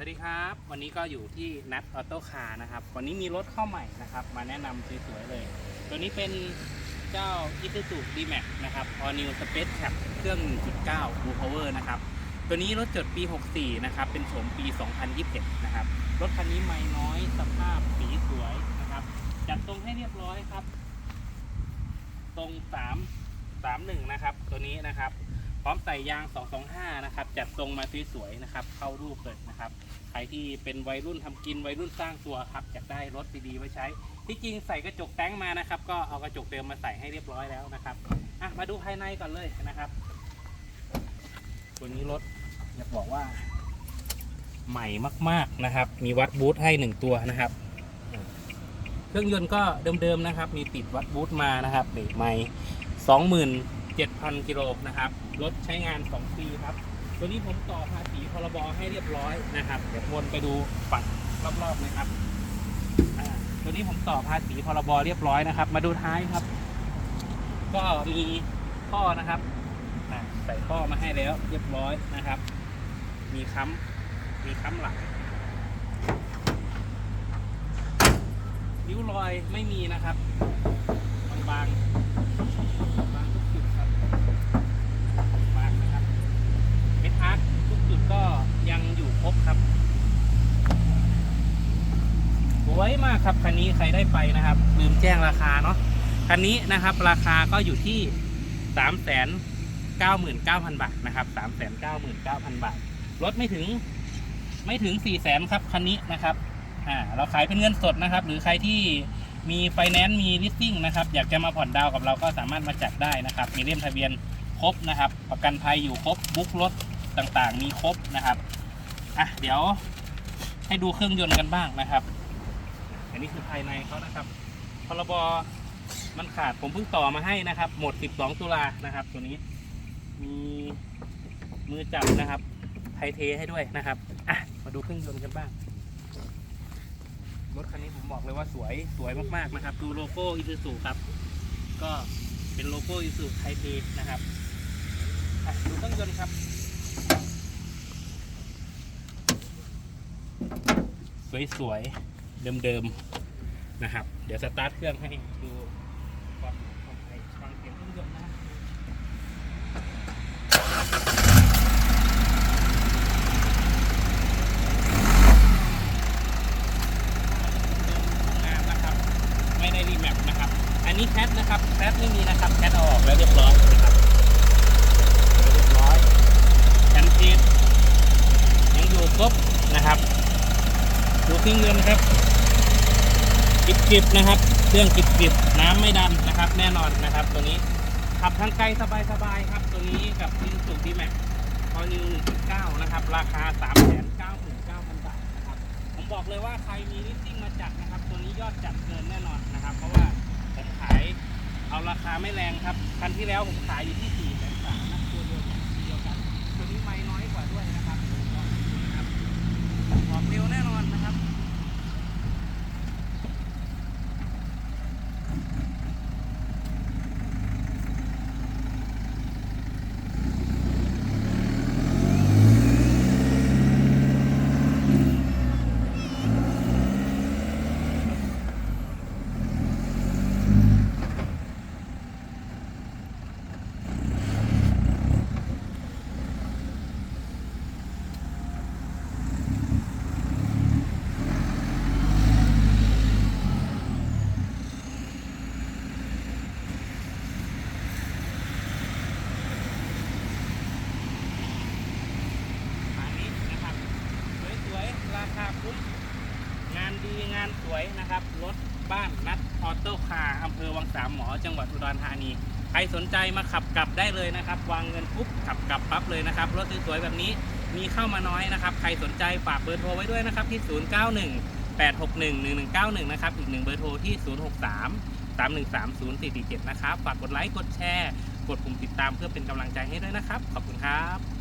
วัสดีครับ วันนี้ก็อยู่ที่นัทออโต้คาร์นะครับ วันนี้มีรถเข้าใหม่นะครับ มาแนะนำสวยๆเลย ตัวนี้เป็นเจ้า Isuzu D-Max นะครับ All New Space Cap เครื่อง 1.9 Blue Power นะครับ ตัวนี้รถจดปี 64 นะครับ เป็นโฉมปี 2021 นะครับ รถคันนี้ไม่น้อยสภาพสีสวยนะครับ จัดตรงให้เรียบร้อยครับ ตรง 3 31 นะครับ ตัวนี้นะครับ พร้อมใส่ยาง 225 นะครับ จัดทรงมาสวยๆนะครับ เข้ารูปเลยนะครับ ใครที่เป็นวัยรุ่นทำกินวัยรุ่นสร้างตัวครับอยากได้รถดีๆไว้ใช้ ที่จริงใส่กระจกแต้งมานะครับ ก็เอากระจกเดิมมาใส่ให้เรียบร้อยแล้วนะครับอะมาดูภายในก่อนเลยนะครับตัวนี้รถอยากบอกว่า ใหม่มาก ๆนะครับ มีวัดบูทให้หนึ่งตัวนะครับ เครื่องยนต์ก็เดิมๆนะครับ มีติดวัดบูทมานะครับเบรกไม่สองหมื่น เจ็ดพันกิโลนะครับรถใช้งาน 2 ปีครับ ตัวนี้ผมต่อภาษีพรบให้เรียบร้อยนะครับเดี๋ยววนไปดูฝั่งรอบๆนะครับตัวนี้ผมต่อภาษีพรบเรียบร้อยนะครับ มาดูท้ายครับ ก็มีท่อนะครับใส่ท่อมาให้แล้วเรียบร้อยนะครับ มีค้ำมีค้ำหลังริ้วรอยไม่มีนะครับบางๆ บางทุกจุดครับบางนะครับเม็ดอาร์ตทุกจุดก็ยังอยู่ครบครับสวยมากครับคันนี้ ใครได้ไปนะครับ ลืมแจ้งราคาเนาะคันนี้นะครับ ราคาก็อยู่ที่สามแสนเก้าหมื่นเก้าพันบาทนะครับสามแสนเก้าหมื่นเก้าพันบาทรถไม่ถึงไม่ถึงสี่แสนครับคันนี้นะครับอ่าเราขายเป็นเงินสดนะครับ หรือใครที่มีไฟแนนซ์มีลิสติ้งนะครับ อยากจะมาผ่อนดาวกับเราก็สามารถมาจัดได้นะครับ มีเล่มทะเบียนครบนะครับ ประกันภัยอยู่ครบบุ๊กรถต่างๆ มีครบนะครับอะเดี๋ยวให้ดูเครื่องยนต์กันบ้างนะครับ นนี้คือภายในเขานะครับพรบมันขาดผมเพิ่งต่อมาให้นะครับ หมด 12 ตุลานะครับ ตัวนี้ มีมือจับนะครับ ไทยเทให้ด้วยนะครับอะมาดูเครื่องยนต์กันบ้าง รถคันนี้ผมบอกเลยว่าสวยสวยมากๆนะครับ ดูโลโก้อิซูซูครับ ก็เป็นโลโก้อิซูไทเทนะครับอะดูเครื่องยนต์ครับ สวยๆ เดิมๆนะครับ เดี๋ยวสตาร์ทเครื่องให้ดูความความไฟังเสียงเครื่องยนต์นะครับงานนะครับไม่ได้รีแมปนะครับ อันนี้แคทนะครับแคทไม่มีนะครับแคทเอาออกแล้วเรียบร้อยนะครับเรียบร้อยแอนทีสยังอยู่ครบนะครับ ดูเครื่องยนต์ครับ กิบกิบนะครับ เครื่องกิบกิบน้ำไม่ดันนะครับ แน่นอนนะครับ ตัวนี้ขับทางไกลสบายๆครับ ตัวนี้กับลินสูดีแม็กพอนิว1.9นะครับ ราคา3 9 9 9 0 0 0บาทนะครับ ผมบอกเลยว่าใครมีลิสติ้งมาจัดนะครับ ตัวนี้ยอดจัดเกินแน่นอนนะครับ เพราะว่าผมขายเอาราคาไม่แรงครับ คันที่แล้วผมขายอยู่ที่4แสนสามนะตัวเดียวกันตัวเดียวกัน ตัวนี้ไม่น้อยกว่าด้วยนะครับก็นะครับออกเร็วแน่นอนนะครับ อันนี้นะครับ สวยๆ ราคาคุ้ม งานดีงานสวยนะครับ รถบ้านนัดออโต้คาร์อำเภอวังสามหมอ จังหวัดอุดรธานี ใครสนใจมาขับกลับได้เลยนะครับ วางเงินปุ๊บขับกลับปั๊บเลยนะครับ รถสวยๆแบบนี้มีเข้ามาน้อยนะครับ ใครสนใจฝากเบอร์โทรไว้ด้วยนะครับที่ 091 861 1191 นะครับ อีกหนึ่งเบอร์โทรที่ 063 313 0447 นะครับ ฝากกดไลค์ กดแชร์ กดปุ่มติดตามเพื่อเป็นกำลังใจให้ด้วยนะครับ ขอบคุณครับ